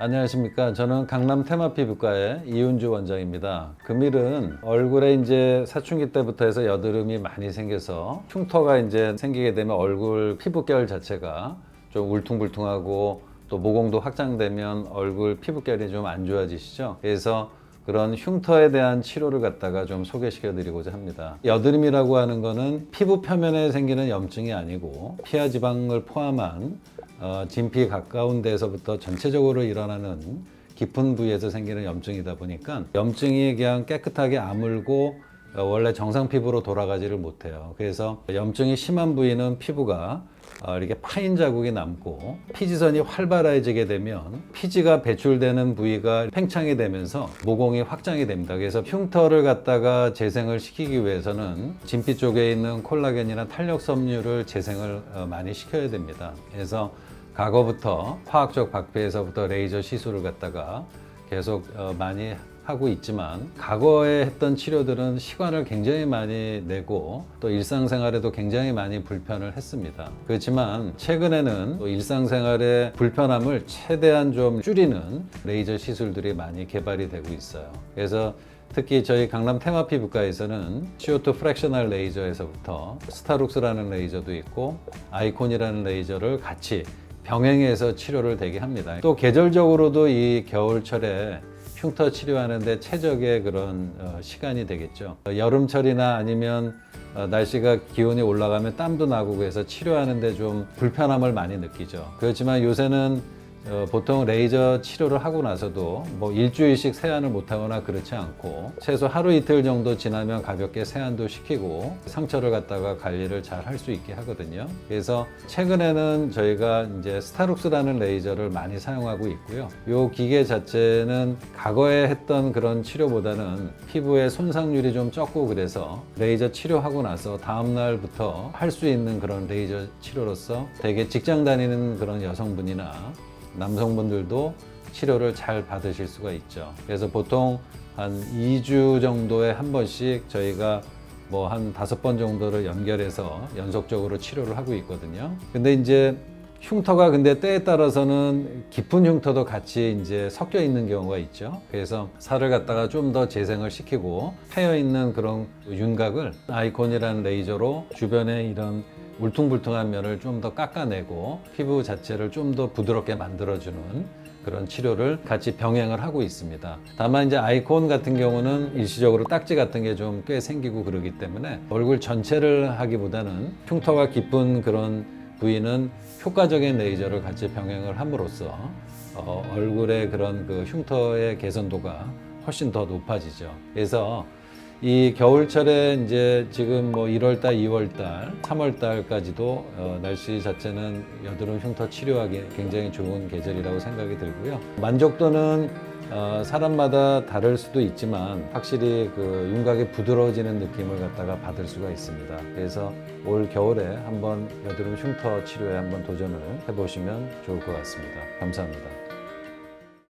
안녕하십니까. 저는 강남 테마피부과의 이윤주 원장입니다. 금일은 얼굴에 이제 사춘기 때부터 해서 여드름이 많이 생겨서 흉터가 이제 생기게 되면 얼굴 피부결 자체가 좀 울퉁불퉁하고 또 모공도 확장되면 얼굴 피부결이 좀 안 좋아지시죠. 그래서 그런 흉터에 대한 치료를 갖다가 좀 소개시켜 드리고자 합니다. 여드름이라고 하는 거는 피부 표면에 생기는 염증이 아니고 피하 지방을 포함한 어, 진피 가까운 데서부터 전체적으로 일어나는 깊은 부위에서 생기는 염증이다 보니까 염증이 그냥 깨끗하게 아물고 어, 원래 정상 피부로 돌아가지를 못해요. 그래서 염증이 심한 부위는 피부가 어, 이렇게 파인 자국이 남고 피지선이 활발해지게 되면 피지가 배출되는 부위가 팽창이 되면서 모공이 확장이 됩니다. 그래서 흉터를 갖다가 재생을 시키기 위해서는 진피 쪽에 있는 콜라겐이나 탄력 섬유를 재생을 어, 많이 시켜야 됩니다. 그래서 과거부터 화학적 박피에서부터 레이저 시술을 갖다가 계속 어, 많이 하고 있지만 과거에 했던 치료들은 시간을 굉장히 많이 내고 또 일상생활에도 굉장히 많이 불편을 했습니다. 그렇지만 최근에는 또 일상생활의 불편함을 최대한 좀 줄이는 레이저 시술들이 많이 개발이 되고 있어요. 그래서 특히 저희 강남 테마 피부과에서는 CO2 프랙셔널 레이저에서부터 스타룩스라는 레이저도 있고 아이콘이라는 레이저를 같이 병행해서 치료를 되게 합니다. 또 계절적으로도 이 겨울철에 흉터 치료하는데 최적의 그런 어, 시간이 되겠죠. 어, 여름철이나 아니면 어, 날씨가 기온이 올라가면 땀도 나고 그래서 치료하는데 좀 불편함을 많이 느끼죠. 그렇지만 요새는 어, 보통 레이저 치료를 하고 나서도 뭐 일주일씩 세안을 못하거나 그렇지 않고 최소 하루 이틀 정도 지나면 가볍게 세안도 시키고 상처를 갖다가 관리를 잘 할 수 있게 하거든요. 그래서 최근에는 저희가 이제 스타룩스라는 레이저를 많이 사용하고 있고요. 이 기계 자체는 과거에 했던 그런 치료보다는 피부의 손상률이 좀 적고 그래서 레이저 치료하고 나서 다음 날부터 할 수 있는 그런 레이저 치료로서 되게 직장 다니는 그런 여성분이나 남성분들도 치료를 잘 받으실 수가 있죠. 그래서 보통 한 2주 정도에 한 번씩 저희가 뭐 한 다섯 번 정도를 연결해서 연속적으로 치료를 하고 있거든요. 근데 이제 흉터가 근데 때에 따라서는 깊은 흉터도 같이 이제 섞여 있는 경우가 있죠. 그래서 살을 갖다가 좀 더 재생을 시키고 패여 있는 그런 윤곽을 아이콘이라는 레이저로 주변에 이런 울퉁불퉁한 면을 좀 더 깎아내고 피부 자체를 좀 더 부드럽게 만들어주는 그런 치료를 같이 병행을 하고 있습니다. 다만 이제 아이콘 같은 경우는 일시적으로 딱지 같은 게 좀 꽤 생기고 그러기 때문에 얼굴 전체를 하기보다는 흉터가 깊은 그런 부위는 효과적인 레이저를 같이 병행을 함으로써 어, 얼굴의 그런 그 흉터의 개선도가 훨씬 더 높아지죠. 그래서 이 겨울철에 이제 지금 뭐 1월달, 2월달, 3월달까지도 어, 날씨 자체는 여드름 흉터 치료하기 굉장히 좋은 계절이라고 생각이 들고요. 만족도는 어, 사람마다 다를 수도 있지만 확실히 그 윤곽이 부드러워지는 느낌을 갖다가 받을 수가 있습니다. 그래서 올 겨울에 한번 여드름 흉터 치료에 한번 도전을 해보시면 좋을 것 같습니다. 감사합니다.